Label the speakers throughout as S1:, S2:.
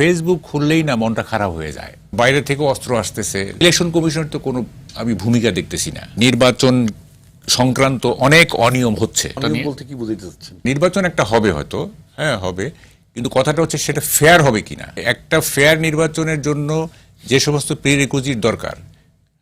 S1: Facebook খুললেই না মনটা খারাপ হয়ে যায়। বাইরে থেকে অস্ত্র আসতেছে। ইলেকশন কমিশনের তো কোনো আমি ভূমিকা দেখতেছি না। নির্বাচন সংক্রান্ত অনেক অনিয়ম হচ্ছে।
S2: বলতে কি বুঝাইতে চাচ্ছেন?
S1: নির্বাচন একটা হবে হয়তো। হ্যাঁ হবে। কিন্তু কথাটা হচ্ছে সেটা ফেয়ার হবে কিনা? একটা ফেয়ার নির্বাচনের জন্য যে সমস্ত প্রিরিকুইজিট দরকার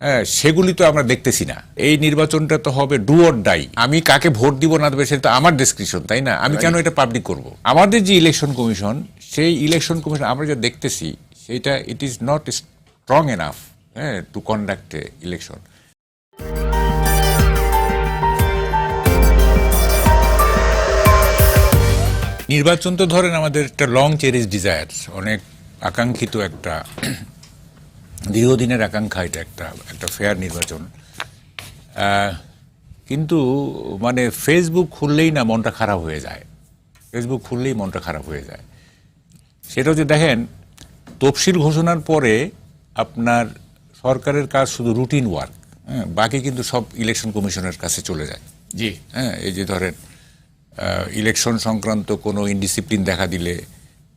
S1: হ্যাঁ সেগুলি তো আমরা দেখতেছি না। এই নির্বাচনটা তো হবে ডু অর ডাই আমি কাকে ভোট দিব না দেবে সেটা তো আমার ডিসক্রিপশন তাই না? আমি কেন এটা পাবলিক করব? আমাদের যে ইলেকশন কমিশন সেই ইলেকশন কমিশন আমরা যা দেখতেছি সেটা it is not strong enough হ্যাঁ টু কন্ডাক্ট এ ইলেকশন নির্বাচন তো ধরেন আমাদের একটা লং চেরিস ডিজায়ার অনেক আকাঙ্ক্ষিত একটা দীর্ঘদিনের আকাঙ্ক্ষা এটা একটা একটা ফেয়ার নির্বাচন। কিন্তু মানে ফেসবুক খুললেই না মনটা খারাপ হয়ে যায়। ফেসবুক খুললেই মনটা খারাপ হয়ে যায়। সেটা হচ্ছে দেখেন তফসিল ঘোষণার পরে আপনার সরকারের কাজ শুধু রুটিন ওয়ার্ক হ্যাঁ বাকি কিন্তু সব ইলেকশন কমিশনের কাছে চলে যায়।
S3: জি।
S1: হ্যাঁ এই যে ধরেন ইলেকশন সংক্রান্ত কোনো ইনডিসিপ্লিন দেখা দিলে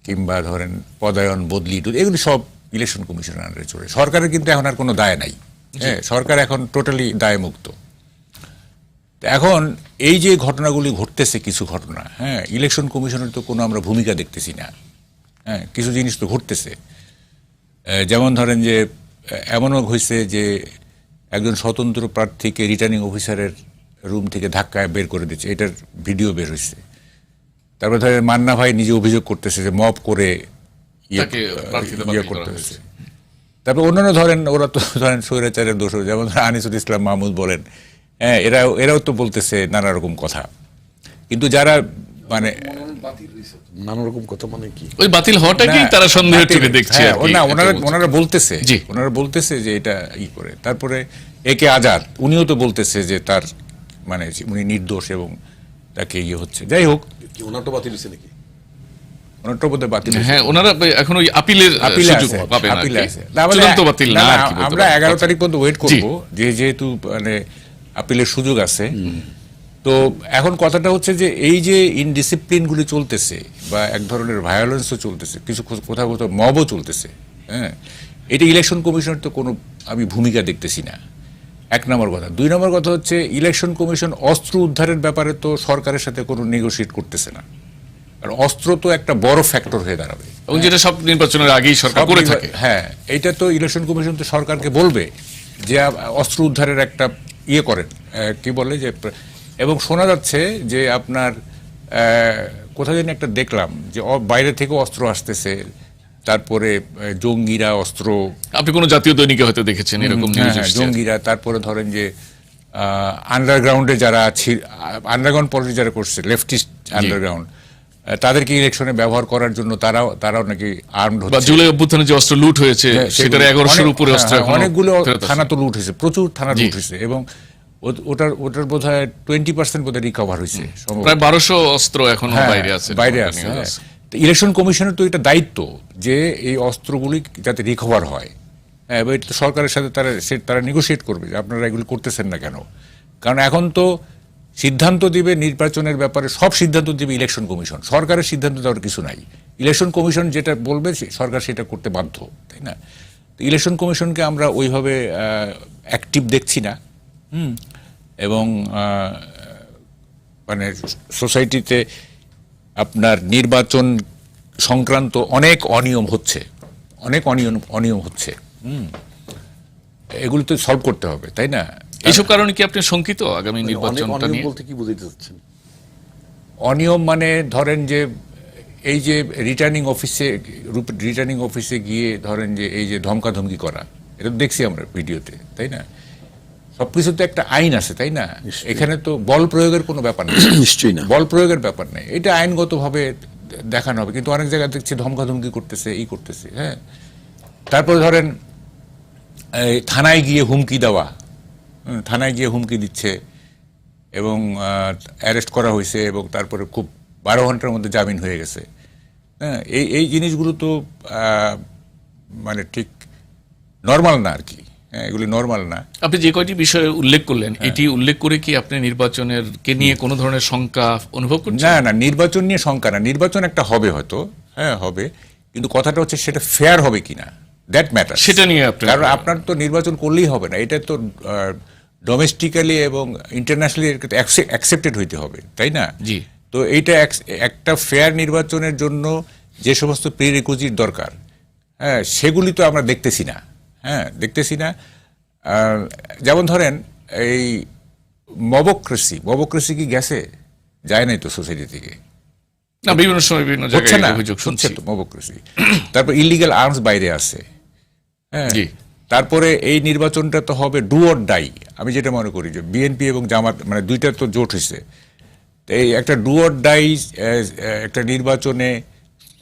S1: কিংবা ধরেন পদায়ন বদলি এগুলি সব ইলেকশন কমিশনের আন্ডারে চলে সরকারের কিন্তু এখন আর কোনো দায় নাই। হ্যাঁ সরকার এখন টোটালি দায়মুক্ত। তো এখন এই যে ঘটনাগুলি ঘটতেছে কিছু ঘটনা হ্যাঁ ইলেকশন কমিশনের তো কোনো আমরা ভূমিকা দেখতেছি না। হ্যাঁ কিছু জিনিস তো ঘটতেছে। যেমন ধরেন যে এমনও হয়েছে যে একজন স্বতন্ত্র প্রার্থীকে রিটার্নিং অফিসারের রুম থেকে ধাক্কায় বের করে দিচ্ছে। এটার ভিডিও বের হয়েছে তারপরে ধরেন মান্না ভাই নিজে অভিযোগ করতেছে যে মপ করে
S3: তাকে প্রার্থিতা
S1: ইয়ে
S3: বাতিল করা
S1: করতে
S3: হয়েছে।
S1: তারপর অন্যান্য ধরেন ওরা তো ধরেন স্বৈরাচারের দোষ যেমন আনিসুল ইসলাম মাহমুদ বলেন হ্যাঁ এরা এরাও তো বলতেছে নানা রকম কথা। কিন্তু যারা মানে
S2: নানা রকম কথা মানে কি?
S3: ওই বাতিল হওয়াটাকেই তারা সন্দেহের চোখে দেখছে
S1: হ্যাঁ, না ওনারা ওনারা বলতেছে ওনারা বলতেছে যে এটা ই করে। তারপরে একে আজাদ উনিও তো বলতেছে যে তার মানে উনি নির্দোষ এবং তাকে ইয়ে হচ্ছে। যাই হোক।
S2: কি ওনারটা বাতিল হয়েছে নাকি
S1: ওনারটা বোধহয় বাতিল হয়েছে।
S3: হ্যাঁ ওনারা এখন ওই আপিলের
S1: আপিলে
S3: সুযোগ
S1: আছে,
S3: পাবেন আর
S1: আপিলে
S3: কি।
S1: আছে। না, আমাদের-
S3: চূড়ান্ত বাতিল না
S1: না,
S3: আর কি বলতে
S1: আমরা এগারো তারিখ পর্যন্ত ওয়েট করব যে যেহেতু মানে আপিলের সুযোগ আছে। তো এখন কথাটা হচ্ছে যে এই যে ইনডিসিপ্লিন চলতেছে বা এক ধরনের ভায়োলেন্সও চলতেছে কিছু কোথাও কোথাও মবও চলতেছে হ্যাঁ এটা ইলেকশন কমিশনের তো কোনো আমি ভূমিকা দেখতেছি না। এক নম্বর কথা। দুই নম্বর কথা হচ্ছে ইলেকশন কমিশন অস্ত্র উদ্ধারের ব্যাপারে তো সরকারের সাথে কোনো নেগোশিয়েট করতেছে না। আর অস্ত্র তো একটা বড় ফ্যাক্টর হয়ে দাঁড়াবে।
S3: এবং যেটা সব নির্বাচনের আগেই সরকার করে থাকে।
S1: হ্যাঁ এটা তো ইলেকশন কমিশন তো সরকারকে বলবে যে অস্ত্র উদ্ধারের একটা ইয়ে করেন। কি বলে যে এবং শোনা যাচ্ছে যে আপনার আহ, কোথায় জানি একটা দেখলাম যে বাইরে থেকে অস্ত্র আসতেছে। তারপরে জঙ্গিরা অস্ত্র
S3: আপনি কোনো জাতীয় দৈনিকে হয়তো দেখেছেন এরকম
S1: হ্যাঁ। জঙ্গিরা তারপরে ধরেন যে আন্ডারগ্রাউন্ডে যারা আন্ডারগ্রাউন্ড পলিটিক্স যারা করছে লেফটিস্ট আন্ডারগ্রাউন্ড তাদেরকে ইলেকশনে ব্যবহার করার জন্য তারাও তারাও নাকি আর্মড
S3: বা জুলাই অভ্যুত্থানে যে অস্ত্র লুট হয়েছে
S1: হ্যাঁ,
S3: সেটার এগারোশোর উপরে
S1: হ্যাঁ,
S3: অস্ত্র
S1: হ্যাঁ, অনেকগুলো থানা তো লুট হয়েছে প্রচুর থানা লুট হয়েছে এবং ওটার ওটার বোধ হয় টোয়েন্টি পার্সেন্ট বোধ রিকভার হয়েছে
S3: প্রায় বারোশো অস্ত্র
S1: এখনও
S3: বাইরে আছে
S1: বাইরে আছে ইলেকশন কমিশনের তো এটা দায়িত্ব যে এই অস্ত্রগুলি যাতে রিকভার হয়। হ্যাঁ এবার তো সরকারের সাথে তারা সে- তারা নেগোশিয়েট করবে যে আপনারা এগুলি করতেছেন না কেন। কারণ এখন তো সিদ্ধান্ত দিবে নির্বাচনের ব্যাপারে, সব সিদ্ধান্ত দিবে ইলেকশন কমিশন সরকারের সিদ্ধান্ত দেওয়ার কিছু নাই। ইলেকশন কমিশন যেটা বলবে সরকার সেটা করতে বাধ্য, তাই না? ইলেকশন কমিশনকে আমরা ওইভাবে অ্যাক্টিভ দেখছি না। হুম? এবং মানে সোসাইটিতে আপনার নির্বাচন সংক্রান্ত অনেক অনিয়ম হচ্ছে। অনেক অনিয়ম অনিয়ম হচ্ছে। হুম? এগুলো তো সলভ করতে হবে, তাই না?
S3: এইসব কারণে কি আপনি শঙ্কিত আগামী
S2: অনেক
S3: নির্বাচনটা নিয়ে?
S2: বলতে কি বুঝাইতে চাচ্ছেন?
S1: অনিয়ম মানে ধরেন যে এই যে রিটার্নিং অফিসে রিটার্নিং অফিসে গিয়ে ধরেন যে এই যে ধমকাধমকি করা এটা তো দেখছি আমরা ভিডিওতে তাই না? সবকিছু তো একটা আইন আছে তাই না? এখানে তো বল প্রয়োগের কোনো ব্যাপার নেই।
S2: নিশ্চয়ই না।
S1: বল প্রয়োগের ব্যাপার নেই। এটা আইনগতভাবে দেখানো হবে কিন্তু অনেক জায়গায় দেখছি ধমকাধমকি করতেছে এই করতেছে হ্যাঁ? তারপরে ধরেন থানায় গিয়ে হুমকি দেওয়া থানায় গিয়ে হুমকি দিচ্ছে এবং অ্যারেস্ট করা হয়েছে এবং তারপরে খুব বারো ঘণ্টার মধ্যে জামিন হয়ে গেছে। হ্যাঁ এই এই জিনিসগুলো তো মানে ঠিক নর্মাল না আর কি। হ্যাঁ এগুলি নর্মাল না।
S3: আপনি যে কয়টি বিষয়ে উল্লেখ করলেন
S1: হ্যাঁ।
S3: এটি উল্লেখ করে কি আপনি নির্বাচনের কে নিয়ে কোনো ধরনের শঙ্কা অনুভব করছেন?
S1: না না নির্বাচন নিয়ে শঙ্কা না। নির্বাচন একটা হবে হয়তো। হ্যাঁ হবে। কিন্তু কথাটা হচ্ছে সেটা ফেয়ার হবে কিনা? দ্যাট ম্যাটার
S3: সেটা নিয়ে আপনার-
S1: কারণ আপনার তো নির্বাচন করলেই হবে না। এটা তো ডোমেস্টিক্যালি এবং ইন্টারন্যাশনালি অ্যাকসেপ্টেড হইতে হবে তাই না?
S3: জি।
S1: তো এইটা একটা ফেয়ার নির্বাচনের জন্য যে সমস্ত প্রিরিকুইজিট দরকার হ্যাঁ সেগুলি তো আমরা দেখতেছি না হ্যাঁ দেখতেছি না। যেমন ধরেন এই মবক্রেসি মবক্রেসি কি গেছে? যায় নাই তো সোসাইটি থেকে।
S3: না বিভিন্ন সময় বিভিন্ন জায়গায় অভিযোগ শুনছি।
S1: তো মবক্রেসি। তারপর ইলিগাল আর্মস বাইরে আছে হ্যাঁ
S3: জি।
S1: তারপরে এই নির্বাচনটা তো হবে ডু অর ডাই আমি যেটা মনে করি যে বিএনপি এবং জামাত মানে দুইটা তো জোট হয়েছে এই একটা ডু অর ডাই একটা নির্বাচনে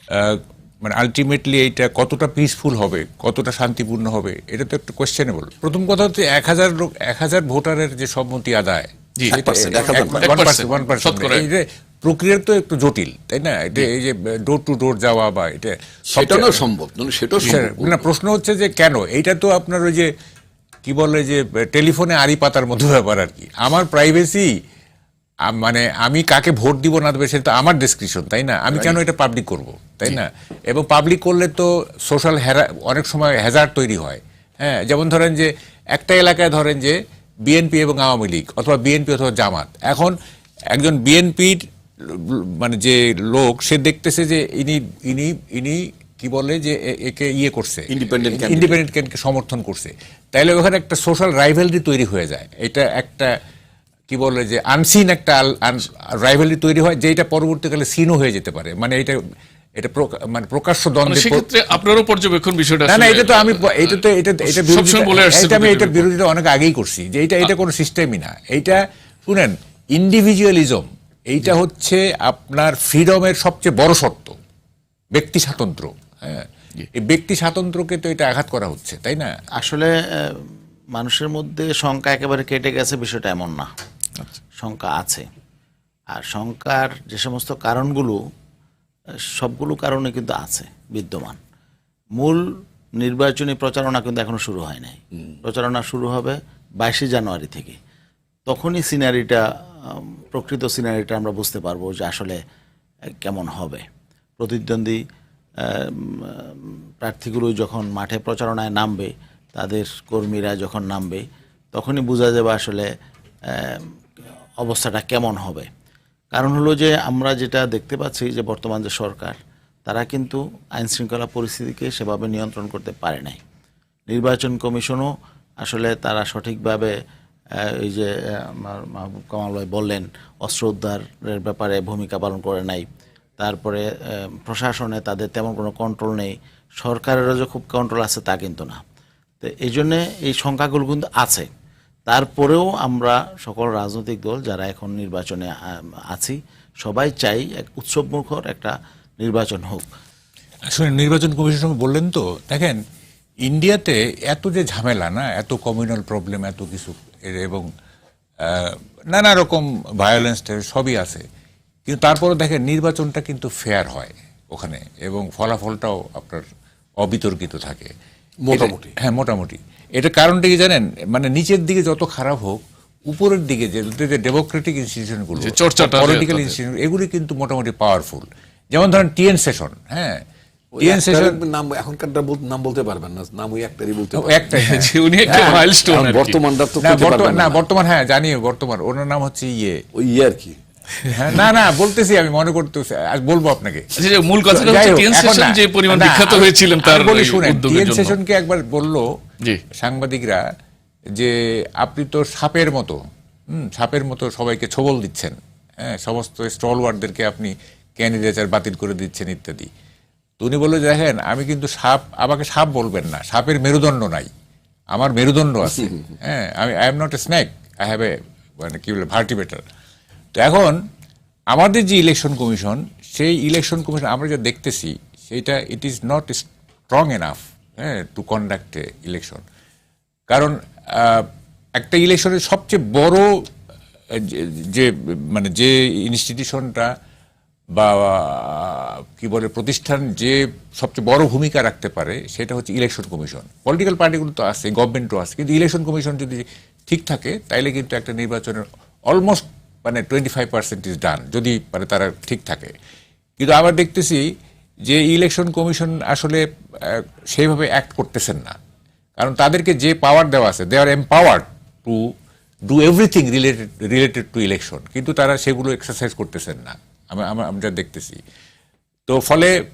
S1: আহ, মানে আলটিমেটলি এইটা কতটা পিসফুল হবে কতটা শান্তিপূর্ণ হবে এটা তো একটু কোয়েশ্চেনেবল প্রথম কথা হচ্ছে এক হাজার লোক এক হাজার ভোটারের যে সম্মতি আদায়
S3: জি,
S1: সেটা-
S2: 1%,
S1: এক-
S3: 1%
S1: 1%, 1%
S3: শতকরা
S1: এই যে প্রক্রিয়া তো একটু জটিল তাই না? এটা এই যে ডোর টু ডোর যাওয়া বা এটা
S2: সেটা না সম্ভব সেটাও
S1: স্যার, না প্রশ্ন হচ্ছে যে কেন? এইটা তো আপনার ওই যে কি বলে যে টেলিফোনে আড়ি পাতার মতো ব্যাপার আর কি। আমার প্রাইভেসি মানে আমি কাকে ভোট দিব না দেবে সেটা তো আমার ডিসক্রিপশন তাই না? আমি কেন এটা পাবলিক করব তাই না? এবং পাবলিক করলে তো সোশ্যাল হেরা অনেক সময় হ্যাজার্ড তৈরি হয়। হ্যাঁ যেমন ধরেন যে একটা এলাকায় ধরেন যে বিএনপি এবং আওয়ামী লীগ অথবা বিএনপি অথবা জামাত। এখন একজন বিএনপির মানে যে লোক সে দেখতেছে যে ইনি ইনি ইনি কি বলে যে একে ইয়ে করছে
S2: candidate.
S1: ইন্ডিপেন্ডেন্ট ক্যান্ডিডেটকে সমর্থন করছে। তাইলে ওখানে একটা সোশ্যাল রাইভেলরি তৈরি হয়ে যায়। এটা একটা কি বলে যে আনসিন একটা রাইভেলরি তৈরি হয় যেটা পরবর্তীকালে সিনও হয়ে যেতে পারে। মানে এটা এটা মানে প্রকাশ্য
S3: মানে
S1: দ্বন্দ্বের পর-
S3: সেক্ষেত্রে আপনারও পর্যবেক্ষণ বিষয়টা
S1: না না এটা তো আমি এটা তো এটা এটা এটা আমি এটা বিরোধিতা অনেক আগেই করছি যে এটা এটা কোনো সিস্টেমই না। এইটা শুনেন ইন্ডিভিজুয়ালিজম এইটা হচ্ছে আপনার ফ্রিডমের সবচেয়ে বড় শর্ত। ব্যক্তি স্বাতন্ত্র্য হ্যাঁ। এই ব্যক্তি স্বাতন্ত্র্যকে তো এটা আঘাত করা হচ্ছে তাই না?
S4: আসলে মানুষের মধ্যে শঙ্কা একেবারে কেটে গেছে বিষয়টা এমন না। শঙ্কা আছে। আর শঙ্কার যে সমস্ত কারণগুলো সবগুলো কারণে কিন্তু আছে বিদ্যমান। মূল নির্বাচনী প্রচারণা কিন্তু এখনও শুরু হয় নাই। প্রচারণা শুরু হবে বাইশে জানুয়ারি থেকে। তখনই সিনারিটা প্রকৃত সিনারিটা আমরা বুঝতে পারব যে আসলে কেমন হবে। প্রতিদ্বন্দ্বী প্রার্থীগুলো যখন মাঠে প্রচারণায় নামবে, তাদের কর্মীরা যখন নামবে, তখনই বোঝা যাবে আসলে অবস্থাটা কেমন হবে। কারণ হলো যে, আমরা যেটা দেখতে পাচ্ছি যে, বর্তমান যে সরকার, তারা কিন্তু আইন শৃঙ্খলা পরিস্থিতিকে সেভাবে নিয়ন্ত্রণ করতে পারে নাই। নির্বাচন কমিশনও আসলে তারা সঠিকভাবে এই যে আমার মাহবুব কামাল ভাই বললেন, অস্ত্র উদ্ধারের ব্যাপারে ভূমিকা পালন করে নাই। তারপরে প্রশাসনে তাদের তেমন কোনো কন্ট্রোল নেই। সরকারেরও যে খুব কন্ট্রোল আছে তা কিন্তু না। তো এই জন্যে এই সংখ্যাগুলো কিন্তু আছে। তারপরেও আমরা সকল রাজনৈতিক দল যারা এখন নির্বাচনে আছি, সবাই চাই এক উৎসবমুখর একটা নির্বাচন হোক।
S1: আসলে নির্বাচন কমিশনের সঙ্গে বললেন তো, দেখেন ইন্ডিয়াতে এত যে ঝামেলা না, এত কমিউনাল প্রবলেম এত কিছু এবং নানা রকম ভায়োলেন্স সবই আছে। কিন্তু তারপরে দেখেন নির্বাচনটা কিন্তু ফেয়ার হয় ওখানে এবং ফলাফলটাও আপনার অবিতর্কিত থাকে।
S2: মোটামুটি।
S1: হ্যাঁ মোটামুটি। এটা কারণটা কি জানেন? মানে নিচের দিকে যত খারাপ হোক উপরের দিকে যে ডেমোক্রেটিক ইনস্টিটিউশনগুলো
S3: চর্চাটা
S1: পলিটিক্যাল ইনস্টিটিউশন এগুলি কিন্তু মোটামুটি পাওয়ারফুল যেমন ধরেন টিএন সেশন হ্যাঁ?
S2: নাম এখনকার নাম বলতে পারবেন না নাম ওই একটারই বলতে পারবেন
S1: একটা।
S3: যে উনি একটা মাইলস্টোন
S2: বর্তমানটা তো
S1: না বর্তমান
S2: পারবেন
S1: না
S2: না।
S1: বর্তমান হ্যাঁ জানি বর্তমান। ওনার নাম হচ্ছে ইয়ে।
S2: ওই ইয়ে আর কি।
S1: হ্যাঁ, না না বলতেছি আমি মনে করতে আজ বলব আপনাকে।
S3: আচ্ছা, মূল কথাটা হচ্ছে টিএন সেশন যে পরিমাণ বিখ্যাত হয়েছিলেন তার
S1: বলি শুনেন টিএন সেশনকে একবার বলল সাংবাদিকরা যে আপনি তো সাপের মতো হুম, সাপের মতো সবাইকে ছবল দিচ্ছেন হ্যাঁ সমস্ত স্টল ওয়ার্ডদেরকে আপনি ক্যান্ডিডেটার বাতিল করে দিচ্ছেন ইত্যাদি। তো উনি বলল দেখেন আমি কিন্তু সাপ আমাকে সাপ বলবেন না। সাপের মেরুদণ্ড নাই। আমার মেরুদণ্ড আছে। হ্যাঁ আমি I am not a snake I have a মানে কি বলে ভার্টিবেটার তো এখন আমাদের যে ইলেকশন কমিশন সেই ইলেকশন কমিশন আমরা যা দেখতেছি সেইটা it is not strong enough হ্যাঁ টু কন্ডাক্ট এ ইলেকশন কারণ একটা ইলেকশনের সবচেয়ে বড় যে- যে মানে যে ইনস্টিটিউশনটা বা কি বলে, প্রতিষ্ঠান যে সবচেয়ে বড় ভূমিকা রাখতে পারে, সেটা হচ্ছে ইলেকশন কমিশন পলিটিক্যাল পার্টিগুলো তো আছে গভর্নমেন্টও আছে, কিন্তু ইলেকশন কমিশন যদি ঠিক থাকে, তাইলে কিন্তু একটা নির্বাচনের অলমোস্ট মানে twenty five percent is done যদি মানে তারা ঠিক থাকে। কিন্তু আবার দেখতেছি যে ইলেকশন কমিশন আসলে সেইভাবে অ্যাক্ট করতেছেন না। কারণ তাদেরকে যে পাওয়ার দেওয়া আছে they are empowered to do everything related related to election কিন্তু তারা সেগুলো এক্সারসাইজ করতেছেন না। আমি আমি- আমরা দেখতেছি। তো ফলে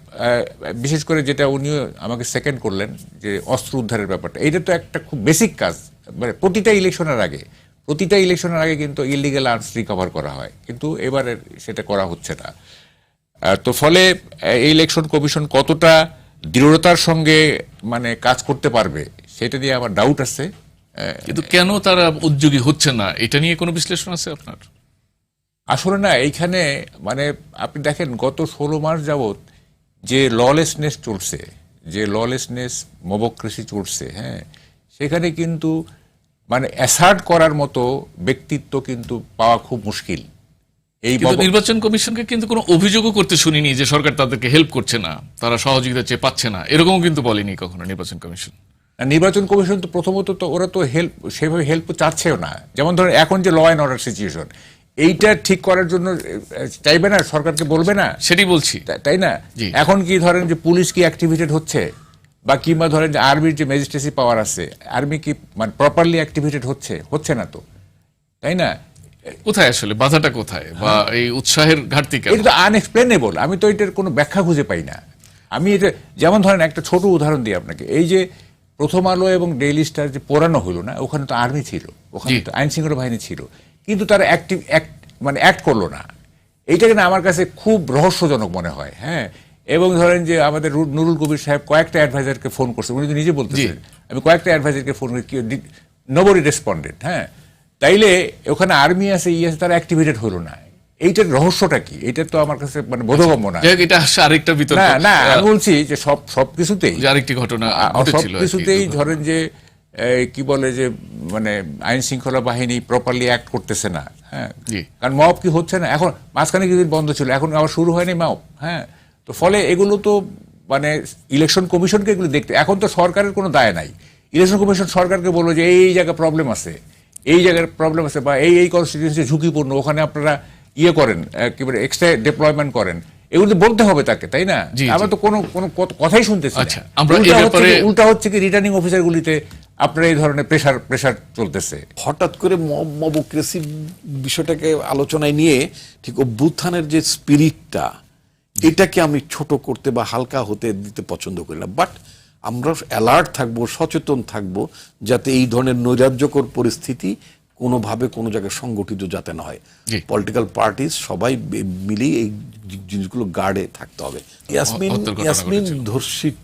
S1: বিশেষ করে যেটা উনিও আমাকে সেকেন্ড করলেন, যে অস্ত্র উদ্ধারের ব্যাপারটা এটা তো একটা খুব বেসিক কাজ। মানে প্রতিটা ইলেকশনের আগে, প্রতিটা ইলেকশনের আগে কিন্তু ইলিগেল আর্মস রিকভার করা হয়। কিন্তু এবারে সেটা করা হচ্ছে না। তো ফলে এই ইলেকশন কমিশন কতটা দৃঢ়তার সঙ্গে মানে কাজ করতে পারবে, সেটা নিয়ে আমার ডাউট আছে।
S3: কিন্তু কেন তারা উদ্যোগী হচ্ছে না? এটা নিয়ে কোনো বিশ্লেষণ আছে আপনার?
S1: আসলে না এইখানে মানে আপনি দেখেন গত ষোলো মাস যাবৎ যে ললেসনেস চলছে যে ললেসনেস মবক্রেসি চলছে হ্যাঁ সেখানে কিন্তু মানে অ্যাসার্ট করার মতো ব্যক্তিত্ব কিন্তু পাওয়া খুব মুশকিল। এই
S3: কিন্তু নির্বাচন কমিশনকে কিন্তু কোনো অভিযোগও করতে শুনিনি যে সরকার তাদেরকে হেল্প করছে না তারা সহযোগিতা চেয়ে পাচ্ছে না এরকমও কিন্তু বলেনি কখনো নির্বাচন কমিশন।
S1: আর নির্বাচন কমিশন তো প্রথমত তো ওরা তো হেল্প সেভাবে হেল্প চাচ্ছেও না। যেমন ধরেন এখন যে ল অ্যান্ড অর্ডার সিচুয়েশন এইটা ঠিক করার জন্য চাইবে না? সরকারকে বলবে না?
S3: সেটাই বলছি।
S1: তাই না? এখন কি ধরেন যে পুলিশ কি অ্যাক্টিভেটেড হচ্ছে? বা কিংবা ধরেন যে আর্মির যে ম্যাজিস্ট্রেসি পাওয়ার আছে আর্মি কি মানে প্রপারলি অ্যাক্টিভেটেড হচ্ছে? হচ্ছে না তো? তাই না?
S3: কোথায় আসলে? বাধাটা কোথায়? বা এই উৎসাহের ঘাটতি কেন?
S1: এটা তো আনএক্সপ্লেনেবল আমি তো এটার কোনো ব্যাখ্যা খুঁজে পাই না। আমি এটা যেমন ধরেন একটা ছোট উদাহরণ দিই আপনাকে। এই যে প্রথম আলো এবং ডেইলি স্টার যে পোড়ানো হলো না ওখানে তো আর্মি ছিল। ওখানে তো আইন শৃঙ্খলা বাহিনী ছিল। কিন্তু তারা অ্যাক্টিভ মানে অ্যাক্ট করল না। এইটাকে না আমার কাছে খুব রহস্যজনক মনে হয় হ্যাঁ? এবং ধরেন যে আমাদের নুরুল কবির সাহেব কয়েকটা অ্যাডভাইজারকে ফোন করছে উনি তো নিজে বলতেছেন। আমি কয়েকটা অ্যাডভাইজারকে ফোন করি নোবডি রেসপন্ডেড হ্যাঁ? তাইলে ওখানে আর্মি আছে ই আছে তারা অ্যাক্টিভেটেড হলো না। এইটার রহস্যটা কি? এটা তো আমার কাছে মানে বোধগম্য না।
S3: এটা আরেকটা বিতর্ক।
S1: না না আমি বলছি যে সব সব কিছুতেই
S3: আরেকটি ঘটনা
S1: সব। কিছুতেই ধরেন যে কি বলে যে মানে আইন শৃঙ্খলা বাহিনী প্রপারলি অ্যাক্ট করতেছে না হ্যাঁ? কারণ মব কি হচ্ছে না? এখন মাঝখানে কিছুদিন বন্ধ ছিল এখন আবার শুরু হয়নি মব হ্যাঁ? তো ফলে এগুলো তো মানে ইলেকশন কমিশনকে এগুলো দেখতে এখন তো সরকারের কোনো দায় নাই। ইলেকশন কমিশন সরকারকে বলব যে এই জায়গায় প্রবলেম আছে এই জায়গার প্রবলেম আছে বা এই এই কনস্টিটিউন্সি ঝুঁকিপূর্ণ ওখানে আপনারা ইয়ে করেন কি বলে এক্সট্রা ডেপ্লয়মেন্ট করেন। এগুলো তো বলতে হবে তাকে তাই না? আমরা তো কোনো কোনো কথাই শুনতেছি
S3: আচ্ছা, আমরা
S1: উল্টা হচ্ছে কি- উল্টা হচ্ছে কি রিটার্নিং অফিসারগুলিতে আপনার এই ধরনের প্রেশার প্রেশার চলতেছে।
S2: হঠাৎ করে মবক্রেসি বিষয়টাকে আলোচনায় নিয়ে ঠিক অভ্যুত্থানের যে স্পিরিটটা এটাকে আমি ছোট করতে বা হালকা হতে দিতে পছন্দ করি না। বাট আমরা অ্যালার্ট থাকব সচেতন থাকব যাতে এই ধরনের নৈরাজ্যকর পরিস্থিতি কোনোভাবে কোনো জায়গায় সংগঠিত যাতে না হয়। পলিটিক্যাল পার্টিস সবাই মিলেই এই জিনিসগুলো গার্ডে থাকতে হবে। ইয়াসমিন ইয়াসমিন ধর্ষিত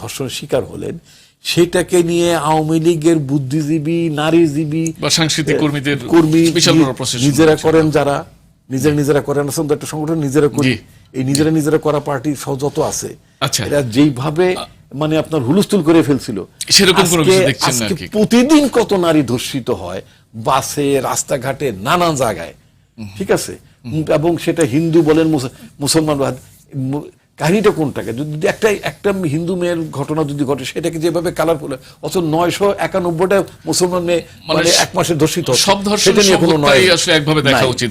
S2: ধর্ষণের শিকার হলেন। সেটাকে নিয়ে আওয়ামী লীগের বুদ্ধিজীবী নারীজীবী
S3: বা সাংস্কৃতিক কর্মীদের
S2: কর্মী নিজেরা করেন যারা নিজেরা নিজেরা করেন। আসলে একটা সংগঠন নিজেরা করি। এই নিজেরা নিজেরা করা পার্টি যত আছে
S3: আচ্ছা।
S2: এরা যেইভাবে মানে আপনার হুলস্থুল করে ফেলছিল। প্রতিদিন কত নারী ধর্ষিত হয় বাসে রাস্তাঘাটে নানা জায়গায়। ঠিক আছে? এবং সেটা হিন্দু বলেন মুস- মুসলমান কাহিনীটা কোনটাকে? যদি একটা একটা হিন্দু মেয়ের ঘটনা যদি ঘটে সেটাকে যেভাবে কালারফুল অথচ নয়শো একানব্বইটা মুসলমান মেয়ে
S3: মানে
S2: মানে এক মাসে ধর্ষিত
S3: সব ধর্ষণ
S2: নিয়ে কোনো নয়।
S3: আসলে একভাবে দেখা উচিত।